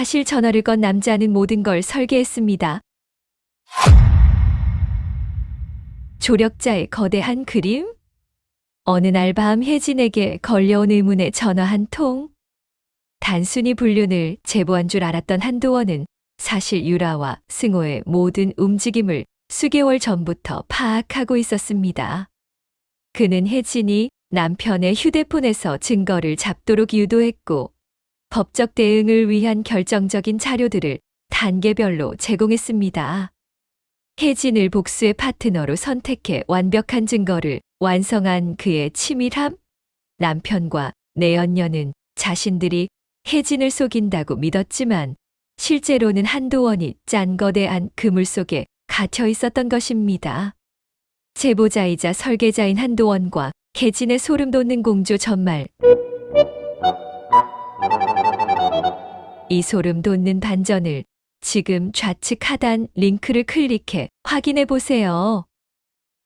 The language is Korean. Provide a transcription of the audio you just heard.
사실 전화를 건 남자는 모든 걸 설계했습니다. 조력자의 거대한 그림? 어느 날 밤 혜진에게 걸려온 의문의 전화 한 통. 단순히 불륜을 제보한 줄 알았던 한도원은 사실 유라와 승호의 모든 움직임을 수개월 전부터 파악하고 있었습니다. 그는 혜진이 남편의 휴대폰에서 증거를 잡도록 유도했고 법적 대응을 위한 결정적인 자료들을 단계별로 제공했습니다. 혜진을 복수의 파트너로 선택해 완벽한 증거를 완성한 그의 치밀함? 남편과 내연녀는 자신들이 혜진을 속인다고 믿었지만 실제로는 한도원이 짠 거대한 그물 속에 갇혀 있었던 것입니다. 제보자이자 설계자인 한도원과 혜진의 소름 돋는 공조 전말. 이 소름 돋는 반전을 지금 좌측 하단 링크를 클릭해 확인해 보세요.